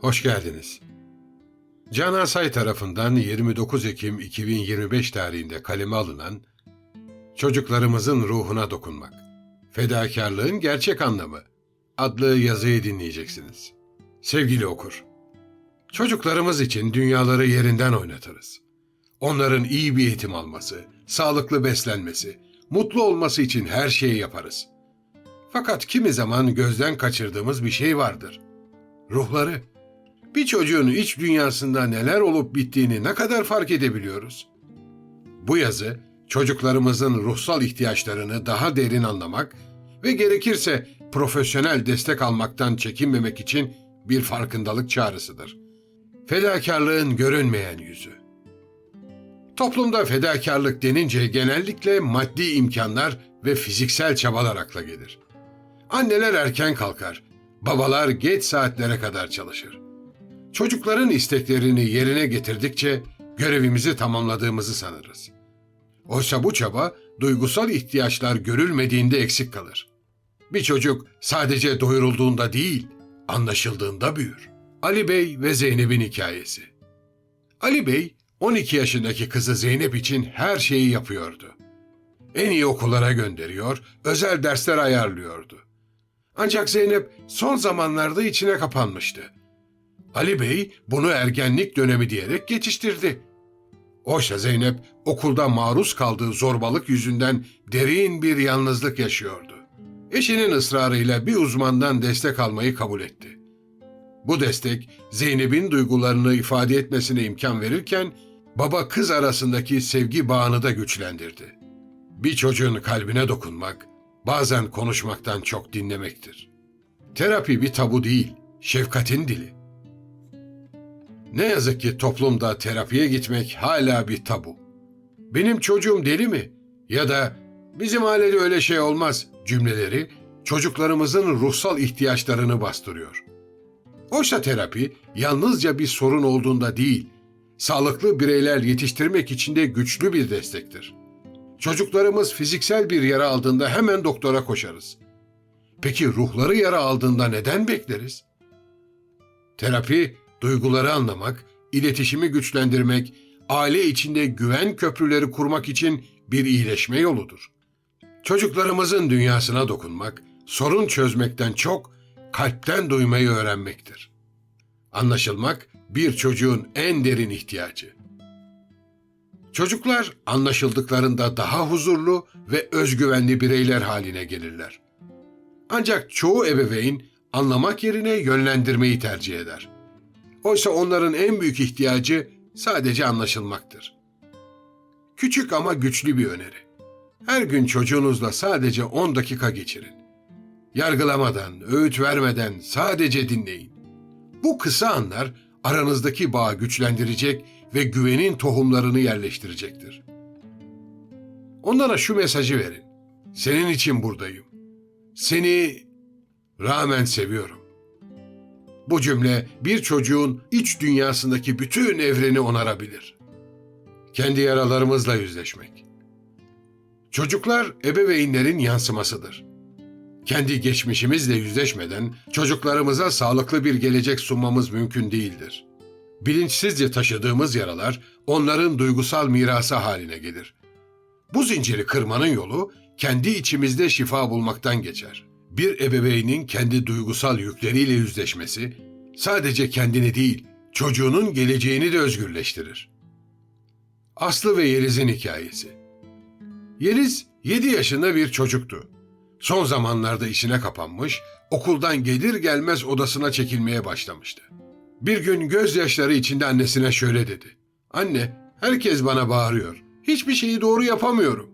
Hoş geldiniz. Can Asay tarafından 29 Ekim 2025 tarihinde kaleme alınan Çocuklarımızın Ruhuna Dokunmak, Fedakarlığın Gerçek Anlamı adlı yazıyı dinleyeceksiniz. Sevgili okur, çocuklarımız için dünyaları yerinden oynatırız. Onların iyi bir eğitim alması, sağlıklı beslenmesi, mutlu olması için her şeyi yaparız. Fakat kimi zaman gözden kaçırdığımız bir şey vardır. Ruhları. Bir çocuğun iç dünyasında neler olup bittiğini ne kadar fark edebiliyoruz? Bu yazı çocuklarımızın ruhsal ihtiyaçlarını daha derin anlamak ve gerekirse profesyonel destek almaktan çekinmemek için bir farkındalık çağrısıdır. Fedakarlığın görünmeyen yüzü. Toplumda fedakarlık denince genellikle maddi imkanlar ve fiziksel çabalar akla gelir. Anneler erken kalkar, babalar geç saatlere kadar çalışır. Çocukların isteklerini yerine getirdikçe görevimizi tamamladığımızı sanırız. Oysa bu çaba duygusal ihtiyaçlar görülmediğinde eksik kalır. Bir çocuk sadece doyurulduğunda değil, anlaşıldığında büyür. Ali Bey ve Zeynep'in hikayesi. Ali Bey 12 yaşındaki kızı Zeynep için her şeyi yapıyordu. En iyi okullara gönderiyor, özel dersler ayarlıyordu. Ancak Zeynep son zamanlarda içine kapanmıştı. Ali Bey bunu ergenlik dönemi diyerek geçiştirdi. Oysa Zeynep okulda maruz kaldığı zorbalık yüzünden derin bir yalnızlık yaşıyordu. Eşinin ısrarıyla bir uzmandan destek almayı kabul etti. Bu destek Zeynep'in duygularını ifade etmesine imkan verirken baba kız arasındaki sevgi bağını da güçlendirdi. Bir çocuğun kalbine dokunmak bazen konuşmaktan çok dinlemektir. Terapi bir tabu değil, şefkatin dili. Ne yazık ki toplumda terapiye gitmek hala bir tabu. Benim çocuğum deli mi? Ya da bizim ailede öyle şey olmaz cümleleri çocuklarımızın ruhsal ihtiyaçlarını bastırıyor. Oysa terapi yalnızca bir sorun olduğunda değil, sağlıklı bireyler yetiştirmek için de güçlü bir destektir. Çocuklarımız fiziksel bir yara aldığında hemen doktora koşarız. Peki ruhları yara aldığında neden bekleriz? Terapi, duyguları anlamak, iletişimi güçlendirmek, aile içinde güven köprüleri kurmak için bir iyileşme yoludur. Çocuklarımızın dünyasına dokunmak, sorun çözmekten çok kalpten duymayı öğrenmektir. Anlaşılmak bir çocuğun en derin ihtiyacı. Çocuklar anlaşıldıklarında daha huzurlu ve özgüvenli bireyler haline gelirler. Ancak çoğu ebeveyn anlamak yerine yönlendirmeyi tercih eder. Oysa onların en büyük ihtiyacı sadece anlaşılmaktır. Küçük ama güçlü bir öneri. Her gün çocuğunuzla sadece 10 dakika geçirin. Yargılamadan, öğüt vermeden sadece dinleyin. Bu kısa anlar aranızdaki bağı güçlendirecek ve güvenin tohumlarını yerleştirecektir. Onlara şu mesajı verin. Senin için buradayım. Seni rağmen seviyorum. Bu cümle bir çocuğun iç dünyasındaki bütün evreni onarabilir. Kendi yaralarımızla yüzleşmek. Çocuklar ebeveynlerin yansımasıdır. Kendi geçmişimizle yüzleşmeden çocuklarımıza sağlıklı bir gelecek sunmamız mümkün değildir. Bilinçsizce taşıdığımız yaralar onların duygusal mirası haline gelir. Bu zinciri kırmanın yolu kendi içimizde şifa bulmaktan geçer. Bir ebeveynin kendi duygusal yükleriyle yüzleşmesi sadece kendini değil, çocuğunun geleceğini de özgürleştirir. Aslı ve Yeliz'in hikayesi. Yeliz 7 yaşında bir çocuktu. Son zamanlarda işine kapanmış, okuldan gelir gelmez odasına çekilmeye başlamıştı. Bir gün gözyaşları içinde annesine şöyle dedi. Anne, herkes bana bağırıyor. Hiçbir şeyi doğru yapamıyorum.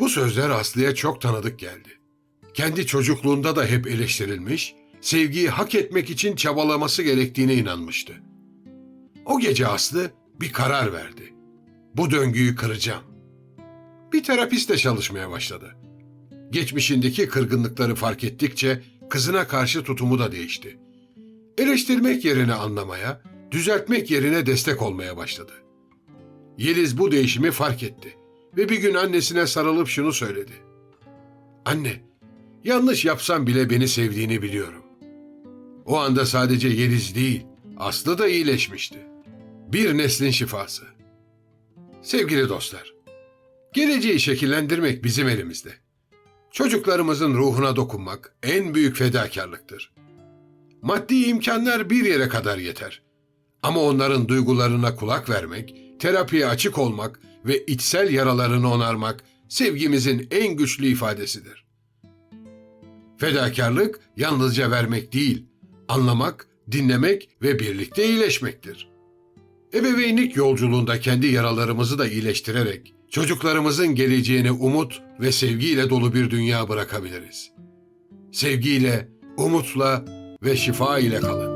Bu sözler Aslı'ya çok tanıdık geldi. Kendi çocukluğunda da hep eleştirilmiş, sevgiyi hak etmek için çabalaması gerektiğine inanmıştı. O gece Aslı bir karar verdi. Bu döngüyü kıracağım. Bir terapistle çalışmaya başladı. Geçmişindeki kırgınlıkları fark ettikçe kızına karşı tutumu da değişti. Eleştirmek yerine anlamaya, düzeltmek yerine destek olmaya başladı. Yeliz bu değişimi fark etti ve bir gün annesine sarılıp şunu söyledi. Anne, yanlış yapsam bile beni sevdiğini biliyorum. O anda sadece Yeliz değil, Aslı da iyileşmişti. Bir neslin şifası. Sevgili dostlar, geleceği şekillendirmek bizim elimizde. Çocuklarımızın ruhuna dokunmak en büyük fedakarlıktır. Maddi imkanlar bir yere kadar yeter. Ama onların duygularına kulak vermek, terapiye açık olmak ve içsel yaralarını onarmak sevgimizin en güçlü ifadesidir. Fedakarlık yalnızca vermek değil, anlamak, dinlemek ve birlikte iyileşmektir. Ebeveynlik yolculuğunda kendi yaralarımızı da iyileştirerek çocuklarımızın geleceğine umut ve sevgiyle dolu bir dünya bırakabiliriz. Sevgiyle, umutla ve şifa ile kalın.